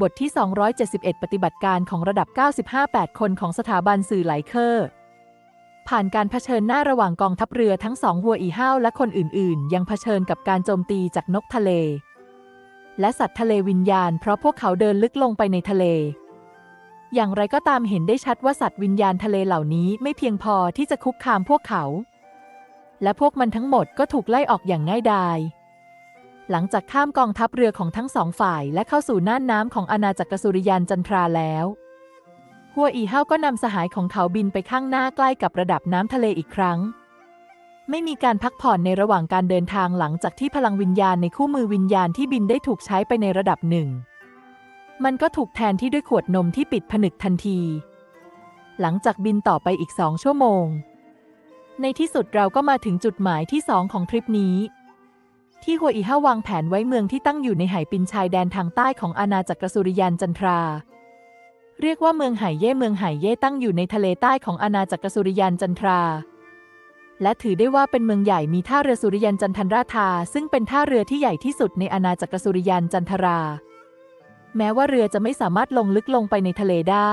บทที่ 271 ปฏิบัติการของระดับ 95 8 คนของสถาบันสื่อไหลเคอร์ ผ่านการเผชิญหน้าระหว่างกองทัพเรือทั้งสองหัวอีห้าวและคนอื่น ๆ ยังเผชิญกับการโจมตีจากนกทะเล และสัตว์ทะเลวิญญาณเพราะพวกเขาเดินลึกลงไปในทะเล อย่างไรก็ตามเห็นได้ชัดว่าสัตว์วิญญาณทะเลเหล่านี้ไม่เพียงพอที่จะคุกคามพวกเขา และพวกมันทั้งหมดก็ถูกไล่ออกอย่างง่ายดาย หลังจากข้ามกองทัพเรือของทั้งสองฝ่ายและเข้าสู่น่านน้ำของอาณาจักรสุริยันจันทราแล้วหัวอีเฮาก็นำสหายของเขาบินไปข้างหน้าใกล้กับระดับน้ำทะเลอีกครั้ง ไม่มีการพักผ่อนในระหว่างการเดินทางหลังจากที่พลังวิญญาณในคู่มือวิญญาณที่บินได้ถูกใช้ไปในระดับหนึ่ง มันก็ถูกแทนที่ด้วยขวดนมที่ปิดผนึกทันที หลังจากบินต่อไปอีกสองชั่วโมง ในที่สุดเราก็มาถึงจุดหมายที่สองของทริปนี้ ที่หัวอีห้าวางแผนไว้เมืองที่ตั้งอยู่ในไหปินชายแดนทางใต้ของอาณาจักรสุริยันจันทรา เรียกว่าเมืองไหเย่เมืองไหเย่ตั้งอยู่ในทะเลใต้ของอาณาจักรสุริยันจันทรา และถือได้ว่าเป็นเมืองใหญ่มีท่าเรือสุริยันจันทันราธาซึ่งเป็นท่าเรือที่ใหญ่ที่สุดในอาณาจักรสุริยันจันทรา แม้ว่าเรือจะไม่สามารถลงลึกลงไปในทะเลได้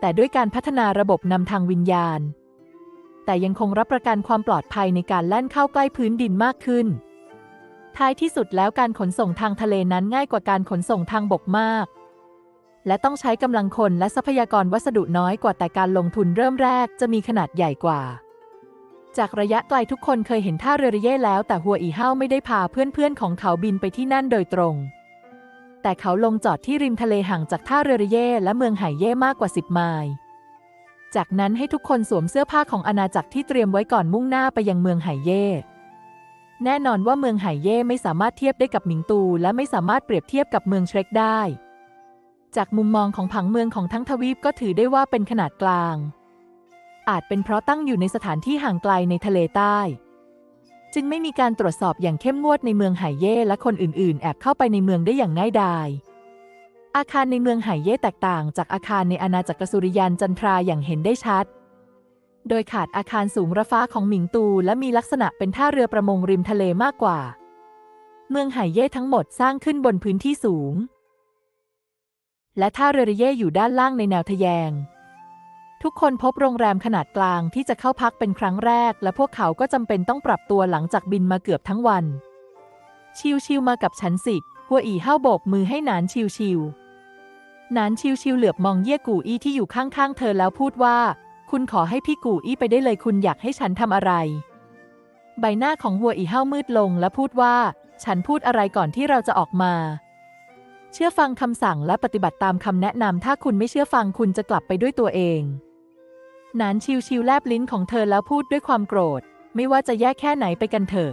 แต่ด้วยการพัฒนาระบบนำทางวิญญาณ แต่ยังคงรับประกันความปลอดภัยในการแล่นเข้าใกล้พื้นดินมากขึ้น ท้ายที่สุดแล้วการขนส่งทางทะเลนั้นง่ายกว่าการขนส่งทางบกมาก และต้องใช้กำลังคนและทรัพยากรวัสดุน้อยกว่าแต่การลงทุนเริ่มแรกจะมีขนาดใหญ่กว่า จากระยะไกลทุกคนเคยเห็นท่าเรือเย่แล้วแต่หัวอีเฮาไม่ได้พาเพื่อนๆของเขาบินไปที่นั่นโดยตรงแต่เขาลงจอดที่ริมทะเลห่างจากท่าเรือเย่และเมืองไหเย่มากกว่า 10 ไมล์ จากนั้นให้ทุกคนสวมเสื้อผ้าของอาณาจักรที่เตรียมไว้ก่อนมุ่งหน้าไปยังเมืองไหเย่ แน่นอนว่าเมืองไหเย่ไม่สามารถเทียบได้กับหมิงตู และไม่สามารถเปรียบเทียบกับเมืองเชรกได้ จากมุมมองของผังเมืองของทั้งทวีปก็ถือได้ว่าเป็นขนาดกลาง อาจเป็นเพราะตั้งอยู่ในสถานที่ห่างไกลในทะเลใต้ จึงไม่มีการตรวจสอบอย่างเข้มงวดในเมืองไหเย่และคนอื่น ๆ แอบเข้าไปในเมืองได้อย่างง่ายดาย อาคารในเมืองไหเย่แตกต่างจากอาคารในอาณาจักรสุริยันจันทราอย่างเห็นได้ชัด โดยขาดอาคารสูงระฟ้าของหมิงตูและมีลักษณะเป็นท่าเรือประมงริมทะเลมากกว่า เมืองไหเย่ทั้งหมดสร้างขึ้นบนพื้นที่สูง และท่าเรือเย่อยู่ด้านล่างในแนวทะแยง ทุกคนพบโรงแรมขนาดกลางที่จะเข้าพักเป็นครั้งแรก และพวกเขาก็จำเป็นต้องปรับตัวหลังจากบินมาเกือบทั้งวัน ชิวๆมากับฉันสิ หัวอีห้าวโบกมือให้หนานชิวๆหนานชิวๆเหลือบมองเย่กูอี้ที่อยู่ข้างๆ เธอแล้วพูดว่า คุณขอให้พี่กูอี้ไปได้เลยคุณอยากให้ฉันทำอะไร ใบหน้าของหัวอีห้ามืดลงและพูดว่า ฉันพูดอะไรก่อนที่เราจะออกมา เชื่อฟังคำสั่งและปฏิบัติตามคำแนะนำถ้าคุณไม่เชื่อฟังคุณจะกลับไปด้วยตัวเองหนานชิวๆแลบลิ้นของเธอแล้วพูดด้วยความโกรธ ไม่ว่าจะแย่แค่ไหนไปกันเถอะ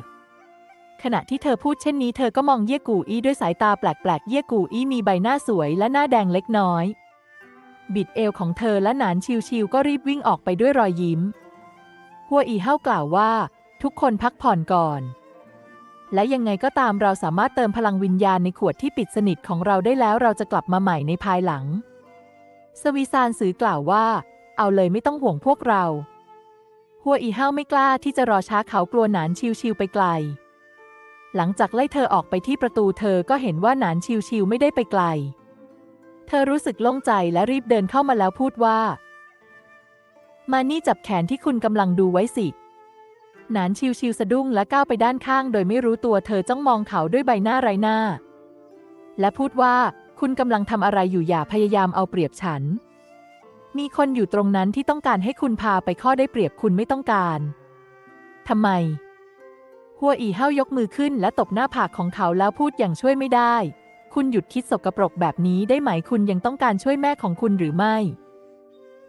ขณะที่เธอพูดเช่นนี้เธอก็มองเย่กูอี้ด้วยสายตาแปลกๆ เย่กูอี้มีใบหน้าสวยและหน้าแดงเล็กน้อย บิดเอวของเธอและหนานชิวๆก็รีบวิ่งออกไปด้วยรอยยิ้ม หัวอีเฮ้ากล่าวว่า ทุกคนพักผ่อนก่อน และยังไงก็ตามเราสามารถเติมพลังวิญญาณในขวดที่ปิดสนิทของเราได้แล้วเราจะกลับมาใหม่ในภายหลัง สวีซานสือกล่าวว่า เอาเลยไม่ต้องห่วงพวกเรา หัวอีเฮ้าไม่กล้าที่จะรอช้าเขากลัวหนานชิวๆไปไกล หลังจากไล่เธอออกไปที่ประตูเธอก็เห็นว่าหนานชิวๆไม่ได้ไปไกล เธอรู้สึกโล่งใจและรีบเดินเข้ามาแล้วพูดว่า มานี่จับแขนที่คุณกำลังดูไว้สิ หนานชิวๆสะดุ้งและก้าวไปด้านข้าง โดยไม่รู้ตัวเธอจ้องมองเขาด้วยใบหน้าไร้หน้า และพูดว่าคุณกำลังทำอะไรอยู่อย่าพยายามเอาเปรียบฉัน มีคนอยู่ตรงนั้นที่ต้องการให้คุณพาไปข้อได้เปรียบคุณไม่ต้องการทำไม หัวอีเฮายกมือขึ้นและตบหน้าผากของเขาแล้วพูดอย่างช่วยไม่ได้ คุณหยุดคิดสกปรกแบบนี้ได้ไหมคุณยังต้องการช่วยแม่ของคุณหรือไม่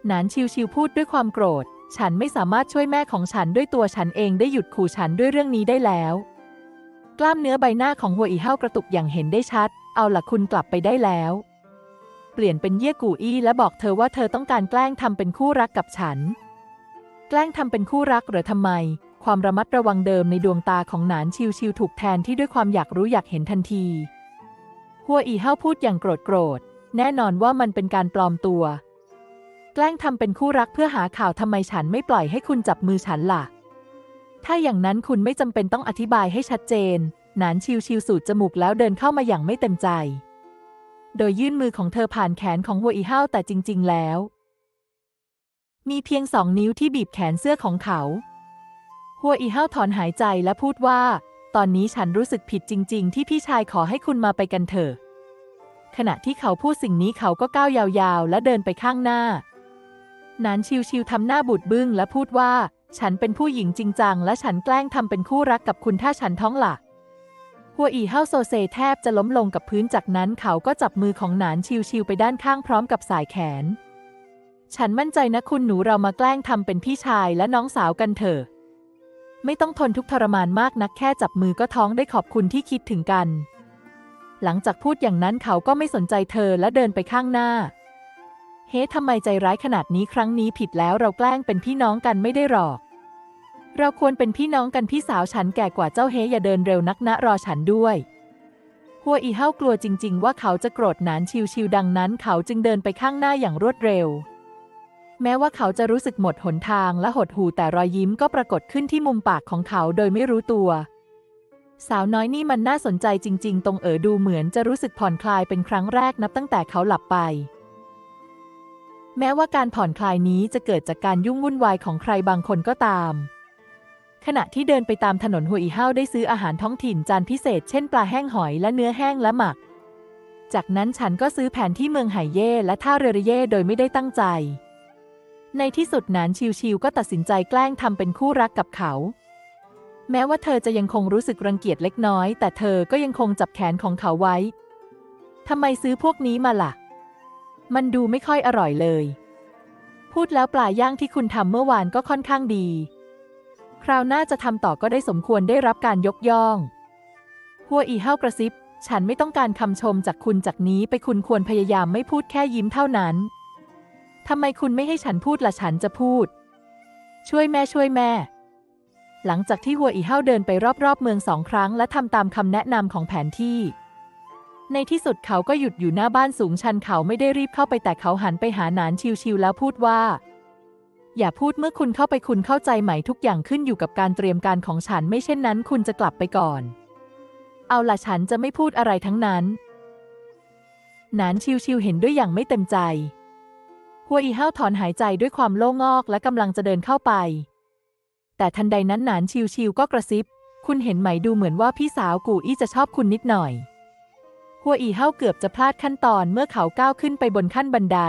หนานชิวๆพูดด้วยความโกรธ ฉันไม่สามารถช่วยแม่ของฉันด้วยตัวฉันเองได้หยุดขู่ฉันด้วยเรื่องนี้ได้แล้ว กล้ามเนื้อใบหน้าของหัวอีเฮากระตุกอย่างเห็นได้ชัด เอาล่ะคุณกลับไปได้แล้ว เปลี่ยนเป็นเย่กูอี้และบอกเธอว่าเธอต้องการแกล้งทำเป็นคู่รักกับฉัน แกล้งทำเป็นคู่รักหรือทำไม ความระมัดระวังเดิมในดวงตาของหนานชิวๆถูกแทนที่ด้วยความอยากรู้อยากเห็นทันที หัวอีเฮาพูดอย่างโกรธโกรธ แน่นอนว่ามันเป็นการปลอมตัว แกล้งทำเป็นคู่รักเพื่อหาข่าวทำไมฉันไม่ปล่อยให้คุณจับมือฉันล่ะ ถ้าอย่างนั้นคุณไม่จำเป็นต้องอธิบายให้ชัดเจน หนานชิวๆสูดจมูกแล้วเดินเข้ามาอย่างไม่เต็มใจ โดยยื่นมือของเธอผ่านแขนของหัวอีเฮาแต่จริง ๆ แล้ว มีเพียงสองนิ้วที่บีบแขนเสื้อของเขา หัวอีเฮาถอนหายใจและพูดว่า ตอนนี้ฉันรู้สึกผิดจริง ๆ ที่พี่ชายขอให้คุณมาไปกันเถอะ ขณะที่เขาพูดสิ่งนี้เขาก็ก้าวยาวๆ และเดินไปข้างหน้า นานชิวๆทำหน้าบูดบึ้งและพูดว่า ฉันเป็นผู้หญิงจริงจังและฉันแกล้งทำเป็นคู่รักกับคุณถ้าฉันท้องหลักหัวอีเฮาโซเซแทบจะล้มลงกับพื้นจากนั้นเขาก็จับมือของหนานชิวๆไปด้านข้างพร้อมกับสายแขน ฉันมั่นใจนะคุณหนูเรามาแกล้งทำเป็นพี่ชายและน้องสาวกันเถอะ ไม่ต้องทนทุกทรมานมากนักแค่จับมือก็ท้องได้ขอบคุณที่คิดถึงกัน หลังจากพูดอย่างนั้นเขาก็ไม่สนใจเธอและเดินไปข้างหน้า เฮ้ทำไมใจร้ายขนาดนี้ครั้งนี้ผิดแล้วเราแกล้งเป็นพี่น้องกันไม่ได้หรอก เราควรเป็นพี่น้องกันพี่สาวฉันแก่กว่าเจ้าเฮอย่าเดินเร็วนักนะรอฉันด้วยหัวอีเฮากลัวจริง ๆ ว่าเขาจะโกรธหนานชิวๆดังนั้น เขาจึงเดินไปข้างหน้าอย่างรวดเร็ว แม้ว่าเขาจะรู้สึกหมดหนทางและหดหู่แต่รอยยิ้มก็ปรากฏขึ้นที่มุมปากของเขาโดยไม่รู้ตัว สาวน้อยนี่มันน่าสนใจจริง ๆ ตรงเอ๋อดูเหมือนจะรู้สึกผ่อนคลายเป็นครั้งแรกนับตั้งแต่เขาหลับไป แม้ว่าการผ่อนคลายนี้จะเกิดจากการยุ่งวุ่นวายของใครบางคนก็ตาม ขณะที่เดินไปตามถนนหัวอีเฮาได้ซื้ออาหารท้องถิ่นจานพิเศษ เช่น ปลาแห้งหอยและเนื้อแห้งและหมัก จากนั้นฉันก็ซื้อแผนที่เมืองไหเย่และท่าเรือเย่โดยไม่ได้ตั้งใจ ในที่สุดหนานชิวๆก็ตัดสินใจแกล้งทำเป็นคู่รักกับเขา แม้ว่าเธอจะยังคงรู้สึกรังเกียจเล็กน้อย แต่เธอก็ยังคงจับแขนของเขาไว้ทำไมซื้อพวกนี้มาล่ะ มันดูไม่ค่อยอร่อยเลย พูดแล้วปลาย่างที่คุณทำเมื่อวานก็ค่อนข้างดี คราวหน้าจะทำต่อก็ได้สมควรได้รับการยกย่อง หัวอีเฮากระซิบ ฉันไม่ต้องการคำชมจากคุณจากนี้ไปคุณควรพยายามไม่พูดแค่ยิ้มเท่านั้น ทำไมคุณไม่ให้ฉันพูดละฉันจะพูด ช่วยแม่ช่วยแม่ หลังจากที่หัวอีเฮาเดินไปรอบๆ เมืองสองครั้ง และทำตามคำแนะนำของแผนที่ ในที่สุดเขาก็หยุดอยู่หน้าบ้านสูงชันเขาไม่ได้รีบเข้าไปแต่เขาหันไปหาหนานชิวๆแล้วพูดว่า อย่าพูดเมื่อคุณเข้าไปคุณเข้าใจไหมทุกอย่างขึ้นอยู่กับการเตรียมการของฉันไม่เช่นนั้น คุณจะกลับไปก่อน เอาล่ะฉันจะไม่พูดอะไรทั้งนั้น หนานชิวๆเห็นด้วยอย่างไม่เต็มใจ หัวอีเฮาถอนหายใจด้วยความโล่งอกและกำลังจะเดินเข้าไป แต่ทันใดนั้นหนานชิวๆก็กระซิบ คุณเห็นไหมดูเหมือนว่าพี่สาวกูอี้จะชอบคุณนิดหน่อย หัวอีเฮาเกือบจะพลาดขั้นตอนเมื่อเขาก้าวขึ้นไปบนขั้นบันได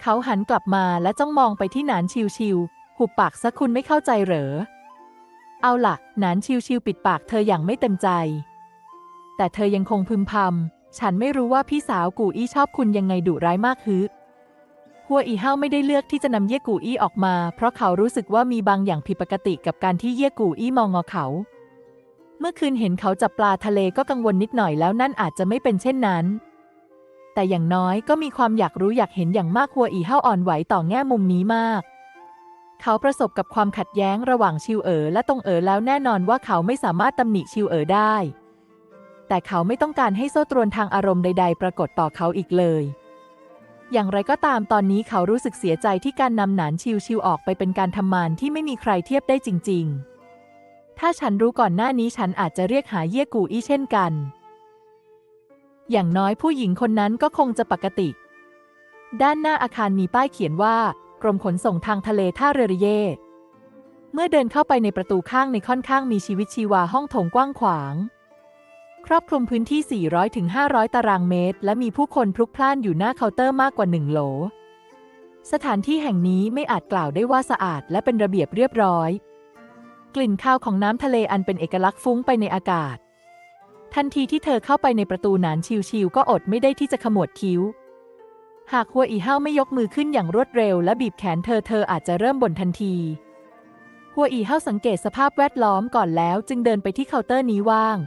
เขาหันกลับมาและจ้องมองไปที่หนานชิวๆหุบปากซะคุณไม่เข้าใจเหรอ เอาล่ะหนานชิวๆปิดปากเธออย่างไม่เต็มใจ แต่เธอยังคงพึมพำฉันไม่รู้ว่าพี่สาวกูอี้ชอบคุณยังไงดุร้ายมากฮึ หัวอีเฮาไม่ได้เลือกที่จะนำเย่กูอี้ออกมา เพราะเขารู้สึกว่ามีบางอย่างผิดปกติกับการที่เย่กูอี้มองงอเขา เมื่อคืนเห็นเขาจับปลาทะเลก็กังวลนิดหน่อยแล้วนั่นอาจจะไม่เป็นเช่นนั้น แต่อย่างน้อยก็มีความอยากรู้อยากเห็นอย่างมากหัวอีเฮาอ่อนไหวต่อแง่มุมนี้มาก เขาประสบกับความขัดแย้งระหว่างชิวเอ๋อและตงเอ๋อแล้วแน่นอนว่าเขาไม่สามารถตำหนิชิวเอ๋อได้ แต่เขาไม่ต้องการให้โซ่ตรวนทางอารมณ์ใด ๆ ปรากฏต่อเขาอีกเลย อย่างไรก็ตามตอนนี้เขารู้สึกเสียใจที่การนำหนานชิวๆออกไปเป็นการทำมานที่ไม่มีใครเทียบได้จริง ๆ ถ้าฉันรู้ก่อนหน้านี้ฉันอาจจะเรียกหาเย่กูอี้เช่นกัน อย่างน้อยผู้หญิงคนนั้นก็คงจะปกติ ด้านหน้าอาคารมีป้ายเขียนว่า กรมขนส่งทางทะเลท่าเรือริเย่เมื่อเดินเข้าไปในประตูข้างในค่อนข้างมีชีวิตชีวาห้องโถงกว้างขวาง ครอบคลุมพื้นที่ 400ถึง500 ตารางเมตร และมีผู้คนพลุกพล่านอยู่หน้าเคาน์เตอร์มากกว่า 1 โหล สถานที่แห่งนี้ไม่อาจกล่าวได้ว่าสะอาดและเป็นระเบียบเรียบร้อย กลิ่นคาวของน้ำทะเลอันเป็นเอกลักษณ์ฟุ้งไปในอากาศ ทันทีที่เธอเข้าไปในประตูหนานชิวๆก็อดไม่ได้ที่จะขมวดคิ้ว หากหัวอีเฮาไม่ยกมือขึ้นอย่างรวดเร็ว และบีบแขนเธอเธออาจจะเริ่มบ่นทันทีหัวอีเฮาสังเกตสภาพแวดล้อมก่อนแล้ว จึงเดินไปที่เคาน์เตอร์นี้ว่าง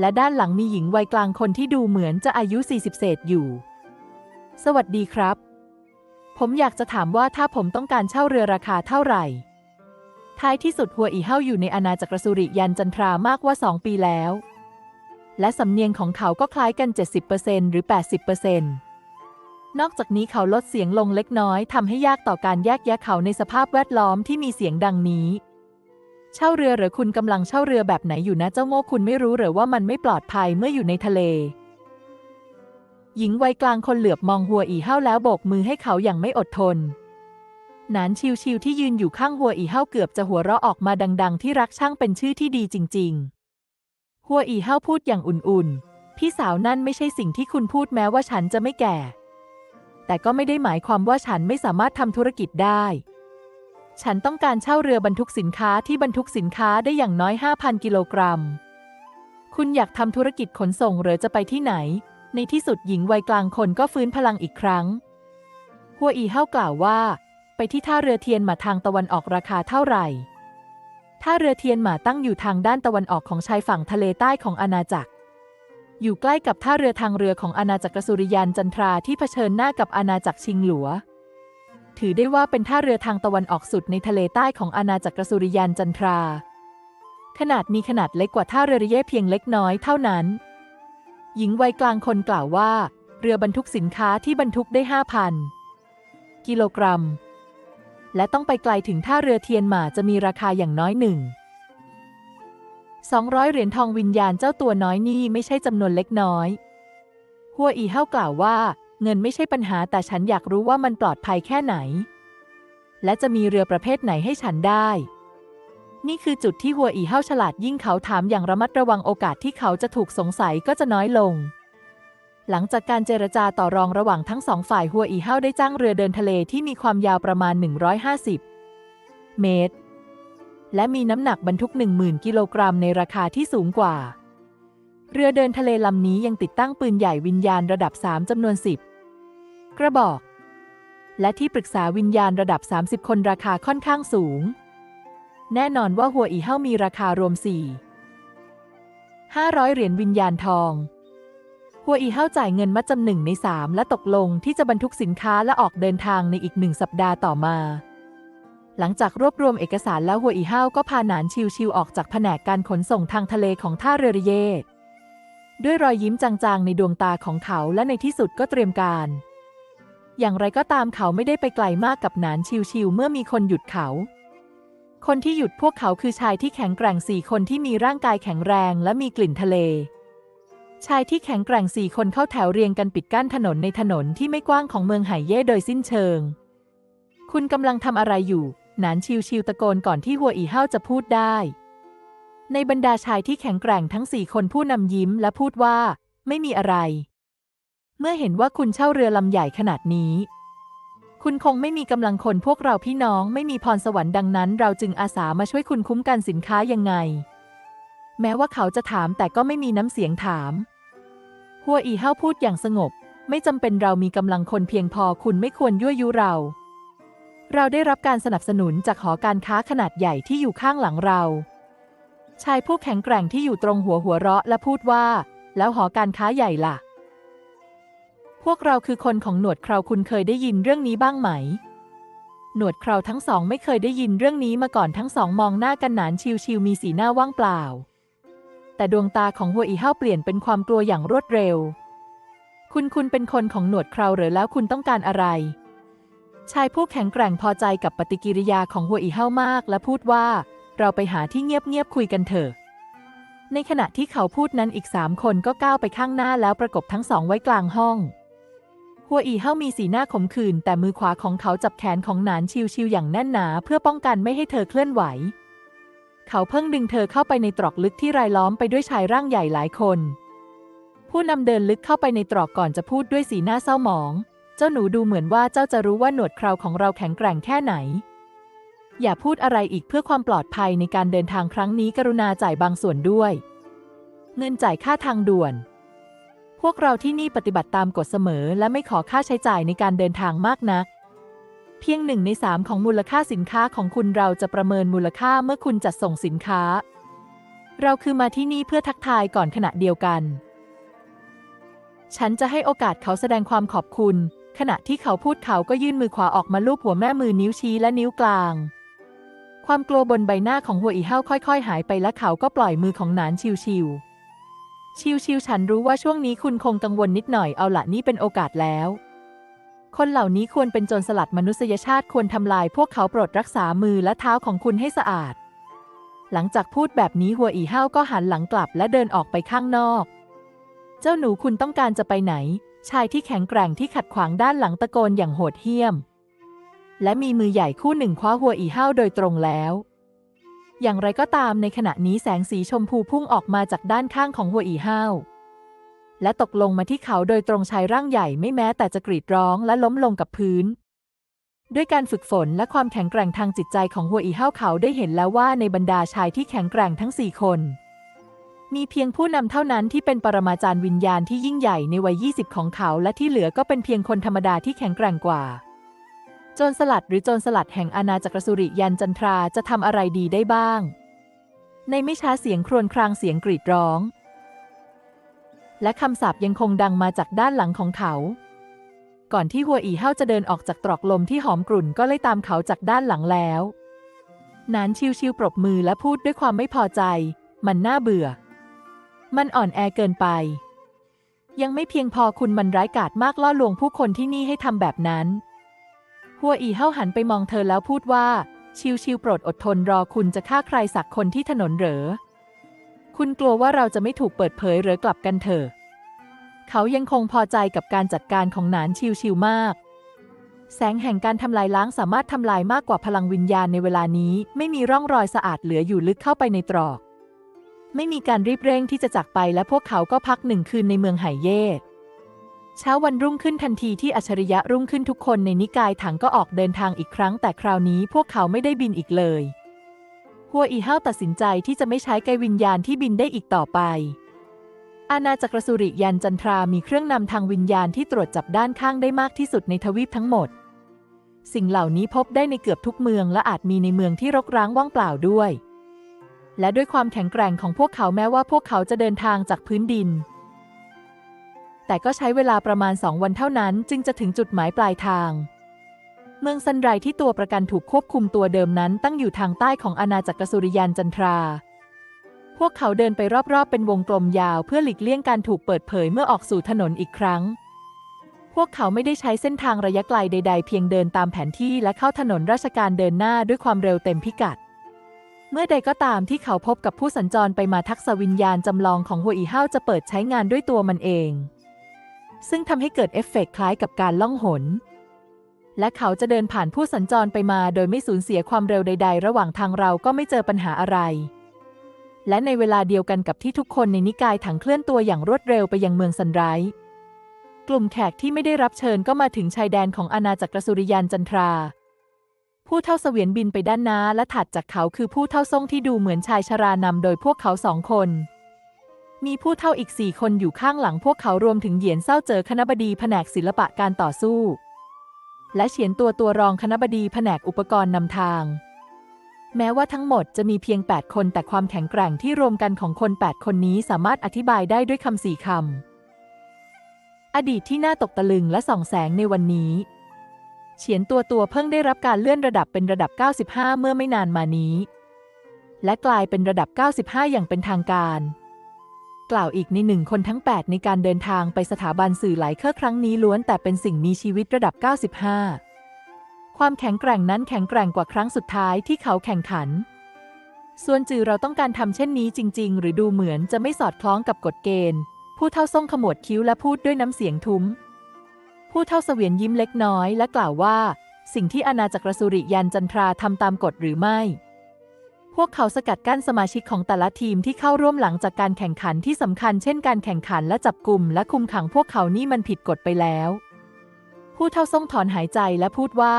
และด้านหลังมีหญิงวัยกลางคนที่ดูเหมือนจะอายุ 40 เศษอยู่ สวัสดีครับ ผมอยากจะถามว่าถ้าผมต้องการเช่าเรือราคาเท่าไหร่ ท้ายที่สุดหัวอีเฮาอยู่ในอาณาจักรสุริยันจันทรามากกว่า 2 ปีแล้ว และสำเนียงของเขาก็คล้ายกัน 70%หรือ 80%นอกจากนี้เขาลดเสียงลงเล็กน้อยทำให้ยากต่อการแยกแยะเขาในสภาพแวดล้อมที่มีเสียงดังนี้ เช่าเรือหรือคุณกำลังเช่าเรือแบบไหนอยู่นะเจ้าโง่คุณไม่รู้หรือว่ามันไม่ปลอดภัยเมื่ออยู่ในทะเล หญิงวัยกลางคนเหลือบมองหัวอีเฮ้าแล้วโบกมือให้เขาอย่างไม่อดทนนานชิวชิวที่ยืนอยู่ข้างหัวอีเฮ้าเกือบจะหัวเราะออกมาดัง ๆ ที่รักช่างเป็นชื่อที่ดีจริง ๆ หัวอีเฮ้าพูดอย่างอุ่นๆ พี่สาวนั่นไม่ใช่สิ่งที่คุณพูดแม้ว่าฉันจะไม่แก่ แต่ก็ไม่ได้หมายความว่าฉันไม่สามารถทำธุรกิจได้ ฉันต้องการเช่าเรือบรรทุกสินค้าที่บรรทุกสินค้าได้อย่างน้อย 5,000 กิโลกรัม คุณอยากทำธุรกิจขนส่งหรือจะไปที่ไหน ในที่สุดหญิงวัยกลางคนก็ฟื้นพลังอีกครั้ง หัวอีเฮ้ากล่าวว่า ไปที่ท่าเรือเทียนหมาทางตะวันออกราคาเท่าไหร่ ท่าเรือเทียนหมาตั้งอยู่ทางด้านตะวันออกของชายฝั่งทะเลใต้ของอาณาจักร อยู่ใกล้กับท่าเรือทางเรือของอาณาจักรสุริยันจันทราที่เผชิญหน้ากับอาณาจักรชิงหลัว ถือได้ว่าเป็นท่าเรือทางตะวันออกสุดในทะเลใต้ของอาณาจักรสุริยันจันทรา ขนาดมีขนาดเล็กกว่าท่าเรือริเย่เพียงเล็กน้อยเท่านั้น หญิงวัยกลางคนกล่าวว่า เรือบรรทุกสินค้าที่บรรทุกได้ 5,000 กิโลกรัม และต้องไปไกลถึงท่าเรือเทียนหมาจะมีราคาอย่างน้อยหนึ่ง200 เหรียญทองวิญญาณเจ้าตัวน้อยนี่ไม่ใช่จำนวนเล็กน้อย หัวอีเฮ้ากล่าวว่า เงินไม่ใช่ปัญหาแต่ฉันอยากรู้ว่ามันปลอดภัยแค่ไหน และจะมีเรือประเภทไหนให้ฉันได้ นี่คือจุดที่หัวอีเฮ้าฉลาดยิ่งเขาถามอย่างระมัดระวังโอกาสที่เขาจะถูกสงสัยก็จะน้อยลง หลังจากการเจรจาต่อรองระหว่างทั้งสองฝ่ายหัวอีเฮ้าได้จ้างเรือเดินทะเลที่มีความยาวประมาณ 150 เมตร และมีน้ำหนักบรรทุก 10,000 กิโลกรัมในราคาที่สูงกว่าเรือเดินทะเลลำนี้ยังติดตั้งปืนใหญ่วิญญาณระดับ 3จำนวน 10 กระบอก และที่ปรึกษาวิญญาณระดับ 30 คนราคาค่อนข้างสูง แน่นอนว่าหัวอีเฮ้ามีราคารวม 4 500 เหรียญวิญญาณทอง หัวอีเฮ้าจ่ายเงินมัดจำหนึ่งในสามและตกลงที่จะบรรทุกสินค้าและออกเดินทางในอีกหนึ่งสัปดาห์ต่อมาหลังจากรวบรวมเอกสารแล้วหัวอีเฮ้าก็พาหนานชิวๆออกจากแผนกการขนส่งทางทะเลของท่าเรือริเยด้วยรอยยิ้มจางๆในดวงตาของเขาและในที่สุดก็เตรียมการ อย่างไรก็ตามเขาไม่ได้ไปไกลมากกับหนานชิวๆเมื่อมีคนหยุดเขา คนที่หยุดพวกเขาคือชายที่แข็งแกร่งสี่คนที่มีร่างกายแข็งแรงและมีกลิ่นทะเล ชายที่แข็งแกร่งสี่คนเข้าแถวเรียงกันปิดกั้นถนนในถนนที่ไม่กว้างของเมืองไหเย่โดยสิ้นเชิง คุณกำลังทำอะไรอยู่ หนานชิวชิวตะโกนก่อนที่หัวอีเฮาจะพูดได้ ในบรรดาชายที่แข็งแกร่งทั้งสี่คนผู้นำยิ้มและพูดว่า ไม่มีอะไร เมื่อเห็นว่าคุณเช่าเรือลำใหญ่ขนาดนี้ คุณคงไม่มีกำลังคนพวกเราพี่น้องไม่มีพรสวรรค์ดังนั้น เราจึงอาสามาช่วยคุณคุ้มกันสินค้ายังไง แม้ว่าเขาจะถามแต่ก็ไม่มีน้ำเสียงถาม หัวอีเฮ้าพูดอย่างสงบ ไม่จำเป็นเรามีกำลังคนเพียงพอคุณไม่ควรยั่วยุเรา เราได้รับการสนับสนุนจากหอการค้าขนาดใหญ่ที่อยู่ข้างหลังเรา ชายผู้แข็งแกร่งที่อยู่ตรงหัวหัวเราะและพูดว่า แล้วหอการค้าใหญ่ล่ะ พวกเราคือคนของหนวดคราวคุณเคยได้ยินเรื่องนี้บ้างไหม หนวดคราวทั้งสองไม่เคยได้ยินเรื่องนี้มาก่อนทั้งสองมองหน้ากันหนานชิวๆมีสีหน้าว่างเปล่า แต่ดวงตาของหัวอีเฮ้าเปลี่ยนเป็นความกลัวอย่างรวดเร็ว คุณคุณเป็นคนของหนวดคราวหรือแล้วคุณต้องการอะไร ชายผู้แข็งแกร่งพอใจกับปฏิกิริยาของหัวอีเฮ้ามาก และพูดว่า เราไปหาที่เงียบๆคุยกันเถอะในขณะที่เขาพูดนั้นอีกสามคนก็ก้าวไปข้างหน้าแล้วประกบทั้งสองไว้กลางห้อง หัวอีเฮ้ามีสีหน้าขมขื่นแต่มือขวาของเขาจับแขนของหนานชิวๆอย่างแน่นหนาเพื่อป้องกันไม่ให้เธอเคลื่อนไหว เขาเพิ่งดึงเธอเข้าไปในตรอกลึกที่รายล้อมไปด้วยชายร่างใหญ่หลายคน ผู้นำเดินลึกเข้าไปในตรอกก่อนจะพูดด้วยสีหน้าเศร้าหมอง เจ้าหนูดูเหมือนว่าเจ้าจะรู้ว่าหนวดคราวของเราแข็งแกร่งแค่ไหน อย่าพูดอะไรอีกเพื่อความปลอดภัยในการเดินทางครั้งนี้กรุณาจ่ายบางส่วนด้วย เงินจ่ายค่าทางด่วน พวกเราที่นี่ปฏิบัติตามกฎเสมอ และไม่ขอค่าใช้จ่ายในการเดินทางมากนัก เพียงหนึ่งในสามของมูลค่าสินค้าของคุณเราจะประเมินมูลค่าเมื่อคุณจัดส่งสินค้า เราคือมาที่นี่เพื่อทักทายก่อนขณะเดียวกัน ฉันจะให้โอกาสเขาแสดงความขอบคุณ ขณะที่เขาพูดเขาก็ยื่นมือขวาออกมาลูบหัวแม่มือนิ้วชี้และนิ้วกลาง ความกลัวบนใบหน้าของหัวอีเฮ้าค่อย ๆ หายไปและเขาก็ปล่อยมือของหนานชิวๆ ชิวชิวๆฉันรู้ว่าช่วงนี้คุณคงกังวลนิดหน่อยเอาละนี่เป็นโอกาสแล้ว คนเหล่านี้ควรเป็นโจรสลัดมนุษยชาติควรทำลายพวกเขาโปรดรักษามือและเท้าของคุณให้สะอาด หลังจากพูดแบบนี้หัวอีเฮ้าก็หันหลังกลับและเดินออกไปข้างนอก เจ้าหนูคุณต้องการจะไปไหน ชายที่แข็งแกร่งที่ขัดขวางด้านหลังตะโกนอย่างโหดเหี้ยม และมีมือใหญ่คู่หนึ่งคว้าหัวอีห้าวโดยตรงแล้ว อย่างไรก็ตามในขณะนี้แสงสีชมพูพุ่งออกมาจากด้านข้างของหัวอีห้าวและตกลงมาที่เขาโดยตรงชายร่างใหญ่ไม่แม้แต่จะกรีดร้องและล้มลงกับพื้น ด้วยการฝึกฝนและความแข็งแกร่งทางจิตใจของหัวอีห้าวเขาได้เห็นแล้วว่าในบรรดาชายที่แข็งแกร่งทั้งสี่คน มีเพียงผู้นำเท่านั้นที่เป็นปรมาจารย์วิญญาณที่ยิ่งใหญ่ในวัย 20 ของเขา และที่เหลือก็เป็นเพียงคนธรรมดาที่แข็งแกร่งกว่า จรสลัดหรือโจรสลัดแห่งอาณาจักรสุริยันจันทราจะทำอะไรดีได้บ้าง ในไม่ช้าเสียงครวญครางเสียงกรีดร้อง และคำสาปยังคงดังมาจากด้านหลังของเขา ก่อนที่หัวอีเฮาจะเดินออกจากตรอกลมที่หอมกลุ่นก็ไล่ตามเขาจากด้านหลังแล้ว นานชิวๆปรบมือและพูดด้วยความไม่พอใจ มันน่าเบื่อ มันอ่อนแอเกินไป ยังไม่เพียงพอคุณมันร้ายกาจมากล่อลวงผู้คนที่นี่ให้ทำแบบนั้น หัวอีเฮาหันไปมองเธอแล้วพูดว่า ชิวๆโปรดอดทนรอคุณจะฆ่าใครสักคนที่ถนนเหรอ คุณกลัวว่าเราจะไม่ถูกเปิดเผยหรือกลับกันเถอะ เขายังคงพอใจกับการจัดการของหนานชิวๆมาก แสงแห่งการทำลายล้างสามารถทำลายมากกว่าพลังวิญญาณในเวลานี้ ไม่มีร่องรอยสะอาดเหลืออยู่ลึกเข้าไปในตรอก ไม่มีการรีบเร่งที่จะจากไปและพวกเขาก็พักหนึ่งคืนในเมืองไหเย่ เช้าวันรุ่งขึ้นทันทีที่อัจฉริยะรุ่งขึ้นทุกคนในนิกายถังก็ออกเดินทางอีกครั้ง แต่คราวนี้พวกเขาไม่ได้บินอีกเลยหัวอีเฮาตัดสินใจที่จะไม่ใช้ไกวิญญาณที่บินได้อีกต่อไป อาณาจักรสุริยันจันทรามีเครื่องนำทางวิญญาณที่ตรวจจับด้านข้างได้มากที่สุดในทวีปทั้งหมด สิ่งเหล่านี้พบได้ในเกือบทุกเมืองและอาจมีในเมืองที่รกร้างว่างเปล่าด้วย และด้วยความแข็งแกร่งของพวกเขาแม้ว่าพวกเขาจะเดินทางจากพื้นดิน แต่ก็ใช้เวลาประมาณสองวันเท่านั้นจึงจะถึงจุดหมายปลายทาง เมืองซันไรที่ตัวประกันถูกควบคุมตัวเดิมนั้น ตั้งอยู่ทางใต้ของอาณาจักรสุริยันจันทรา พวกเขาเดินไปรอบๆ เป็นวงกลมยาวเพื่อหลีกเลี่ยงการถูกเปิดเผยเมื่อออกสู่ถนนอีกครั้ง พวกเขาไม่ได้ใช้เส้นทางระยะไกลใด ๆ เพียงเดินตามแผนที่และเข้าถนนราชการเดินหน้าด้วยความเร็วเต็มพิกัดเมื่อใดก็ตามที่เขาพบกับผู้สัญจรไปมาทักษวิญญาณจำลองของหัวอีเฮาจะเปิดใช้งานด้วยตัวมันเอง ซึ่งทำให้เกิดเอฟเฟกต์คล้ายกับการล่องหน และเขาจะเดินผ่านผู้สัญจรไปมาโดยไม่สูญเสียความเร็วใด ๆ ระหว่างทางเราก็ไม่เจอปัญหาอะไร และในเวลาเดียวกันกับที่ทุกคนในนิกายถังเคลื่อนตัวอย่างรวดเร็วไปยังเมืองซันไรกลุ่มแขกที่ไม่ได้รับเชิญก็มาถึงชายแดนของอาณาจักรสุริยันจันทรา ผู้เท่าเสวียนบินไปด้านหน้าและถัดจากเขาคือผู้เท่าทรงที่ดูเหมือนชายชรานำโดยพวกเขาสองคน มีผู้เท่าอีกสี่คนอยู่ข้างหลังพวกเขารวมถึงเหยียนเศร้าเจอคณบดีแผนกศิลปะการต่อสู้ และเฉียนตัวตัวรองคณบดีแผนกอุปกรณ์นำทาง แม้ว่าทั้งหมดจะมีเพียง 8 คนแต่ความแข็งแกร่งที่รวมกันของคน 8 คนนี้สามารถอธิบายได้ด้วยคำสี่คำ อดีตที่น่าตกตะลึงและส่องแสงในวันนี้ เฉียนตัวตัวเพิ่งได้รับการเลื่อนระดับเป็นระดับ 95 เมื่อไม่นานมานี้ และกลายเป็นระดับ 95 อย่างเป็นทางการ กล่าวอีกในหนึ่งคนทั้ง 8 ในการเดินทางไปสถาบันสื่อหลายเครือครั้งนี้ล้วนแต่เป็นสิ่งมีชีวิตระดับ 95 ความแข็งแกร่งนั้นแข็งแกร่งกว่าครั้งสุดท้ายที่เขาแข่งขัน ส่วนจือเราต้องการทำเช่นนี้จริง ๆ หรือดูเหมือนจะไม่สอดคล้องกับกฎเกณฑ์ ผู้เท่าทรงขมวดคิ้วและพูดด้วยน้ำเสียงทุ้ม ผู้เท่าเสวียนยิ้มเล็กน้อยและกล่าวว่า สิ่งที่อาณาจักรสุริยันจันทราทำตามกฎหรือไม่ พวกเขาสกัดกั้นสมาชิกของแต่ละทีมที่เข้าร่วมหลังจากการแข่งขันที่สำคัญเช่นการแข่งขันและจับกลุ่มและคุมขังพวกเขานี่มันผิดกฎไปแล้ว ผู้เท่าทรงถอนหายใจและพูดว่า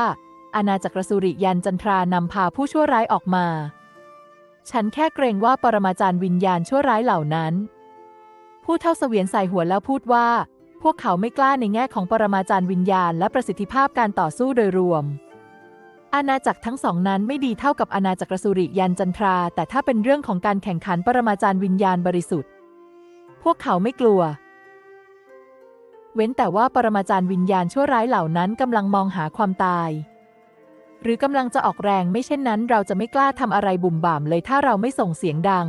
อาณาจักรสุริยันจันทรานำพาผู้ชั่วร้ายออกมา ฉันแค่เกรงว่าปรมาจารย์วิญญาณชั่วร้ายเหล่านั้น ผู้เท่าเสวียนใส่หัวแล้วพูดว่า พวกเขาไม่กล้าในแง่ของปรมาจารย์วิญญาณ และประสิทธิภาพการต่อสู้โดยรวม อาณาจักรทั้งสองนั้นไม่ดีเท่ากับอาณาจักรสุริยันจันทรา แต่ถ้าเป็นเรื่องของการแข่งขันปรมาจารย์วิญญาณบริสุทธิ์ พวกเขาไม่กลัว เว้นแต่ว่าปรมาจารย์วิญญาณชั่วร้ายเหล่านั้นกำลังมองหาความตาย หรือกำลังจะออกแรงไม่เช่นนั้น เราจะไม่กล้าทำอะไรบุ่มบ่ามเลยถ้าเราไม่ส่งเสียงดัง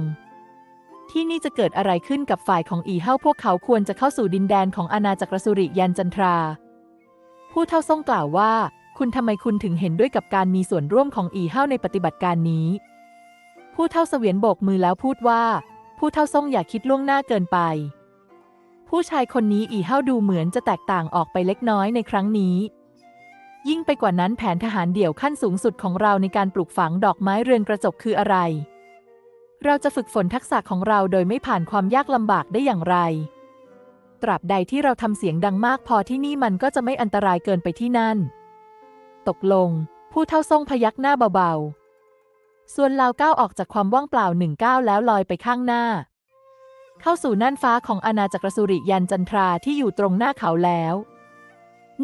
ที่นี่จะเกิดอะไรขึ้นกับฝ่ายของอีเฮาพวกเขาควรจะเข้าสู่ดินแดนของอาณาจักรสุริยันจันทรา ผู้เท่าทรงกล่าวว่า คุณทำไมคุณถึงเห็นด้วยกับการมีส่วนร่วมของอีเฮาในปฏิบัติการนี้ ผู้เท่าเสวียนโบกมือแล้วพูดว่า ผู้เท่าทรงอย่าคิดล่วงหน้าเกินไป ผู้ชายคนนี้อีเฮาดูเหมือนจะแตกต่างออกไปเล็กน้อยในครั้งนี้ ยิ่งไปกว่านั้นแผนทหารเดี่ยวขั้นสูงสุดของเราในการปลูกฝังดอกไม้เรือนกระจกคืออะไร เราจะฝึกฝนทักษะของเราโดยไม่ผ่านความยากลำบากได้อย่างไรตราบใดที่เราทำเสียงดังมากพอที่นี่มันก็จะไม่อันตรายเกินไปที่นั่น ตกลง ผู้เท่าทรงพยักหน้าเบาๆ ส่วนลาวก้าวออกจากความว่างเปล่าหนึ่งก้าวแล้วลอยไปข้างหน้า เข้าสู่น่านฟ้าของอาณาจักรสุริยันจันทราที่อยู่ตรงหน้าเขาแล้ว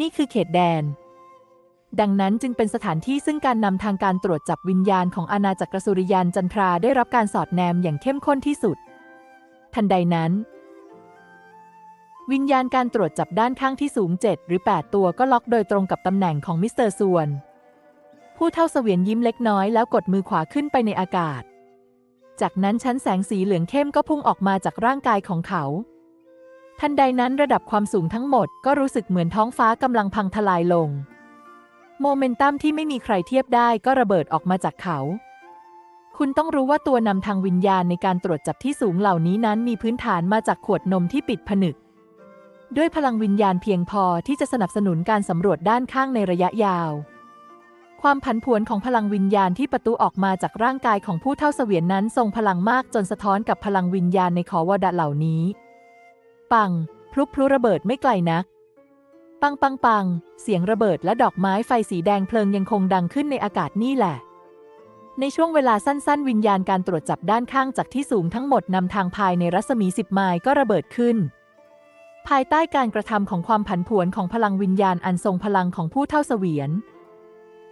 นี่คือเขตแดน ดังนั้นจึงเป็นสถานที่ซึ่งการนำทางการตรวจจับวิญญาณของอาณาจักรสุริยันจันทราได้รับการสอดแนมอย่างเข้มข้นที่สุด ทันใดนั้น วิญญาณการตรวจจับด้านข้างที่สูง 7 หรือ 8 ตัวก็ล็อกโดยตรงกับตำแหน่งของมิสเตอร์ส่วน ผู้เท่าเสวียนยิ้มเล็กน้อยแล้วกดมือขวาขึ้นไปในอากาศ จากนั้นชั้นแสงสีเหลืองเข้มก็พุ่งออกมาจากร่างกายของเขา ทันใดนั้นระดับความสูงทั้งหมดก็รู้สึกเหมือนท้องฟ้ากำลังพังทลายลง โมเมนตัมที่ไม่มีใครเทียบได้ก็ระเบิดออกมาจากเขาคุณต้องรู้ว่าตัวนำทางวิญญาณในการตรวจจับที่สูงเหล่านี้นั้นมีพื้นฐานมาจากขวดนมที่ปิดผนึก ด้วยพลังวิญญาณเพียงพอที่จะสนับสนุนการสำรวจด้านข้างในระยะยาว ความผันผวนของพลังวิญญาณที่ประตูออกมาจากร่างกายของผู้เท่าเสวียนนั้นทรงพลังมากจนสะท้อนกับพลังวิญญาณในขอวดะเหล่านี้ ปัง พลุพลุระเบิดไม่ไกลนัก ปังปังปัง เสียงระเบิดและดอกไม้ไฟสีแดงเพลิงยังคงดังขึ้นในอากาศนี่แหละในช่วงเวลาสั้นๆ วิญญาณการตรวจจับด้านข้างจากที่สูงทั้งหมดนำทางภายในรัศมีสิบไมล์ก็ระเบิดขึ้น ภายใต้การกระทำของความผันผวนของพลังวิญญาณอันทรงพลังของผู้เท่าเสวียน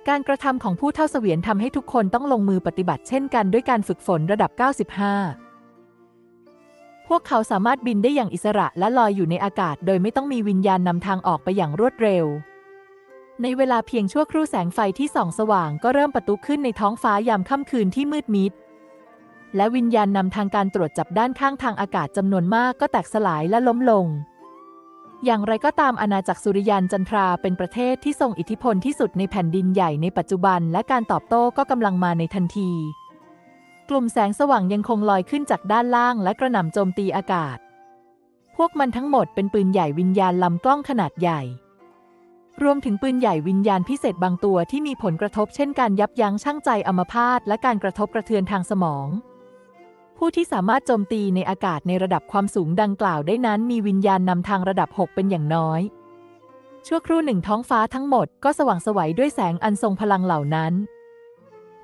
การกระทำของผู้เท่าเสวียนทำให้ทุกคนต้องลงมือปฏิบัติเช่นกันด้วยการฝึกฝนระดับ 95 พวกเขาสามารถบินได้อย่างอิสระและลอยอยู่ในอากาศ โดยไม่ต้องมีวิญญาณนำทางออกไปอย่างรวดเร็ว ในเวลาเพียงชั่วครู่แสงไฟที่ส่องสว่างก็เริ่มประตุขึ้นในท้องฟ้ายามค่ำคืนที่มืดมิดและวิญญาณนำทางการตรวจจับด้านข้างทางอากาศจำนวนมากก็แตกสลายและล้มลง อย่างไรก็ตามอาณาจักรสุริยันจันทราเป็นประเทศที่ทรงอิทธิพลที่สุดในแผ่นดินใหญ่ในปัจจุบัน และการตอบโต้ก็กำลังมาในทันที กลุ่มแสงสว่างยังคงลอยขึ้นจากด้านล่าง และกระหน่ำโจมตีอากาศ พวกมันทั้งหมดเป็นปืนใหญ่วิญญาณลำกล้องขนาดใหญ่ รวมถึงปืนใหญ่วิญญาณพิเศษบางตัวที่มีผลกระทบเช่นการยับยั้งชั่งใจอัมพาตและการกระทบกระเทือนทางสมอง ผู้ที่สามารถโจมตีในอากาศในระดับความสูงดังกล่าวได้นั้น มีวิญญาณนำทางระดับ 6 เป็นอย่างน้อย ชั่วครู่หนึ่งท้องฟ้าทั้งหมดก็สว่างไสวัยด้วยแสงอันทรงพลังเหล่านั้น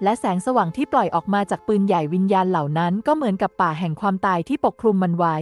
และแสงสว่างที่ปล่อยออกมาจากปืนใหญ่วิญญาณเหล่านั้น ก็เหมือนกับป่าแห่งความตายที่ปกคลุมมันไว้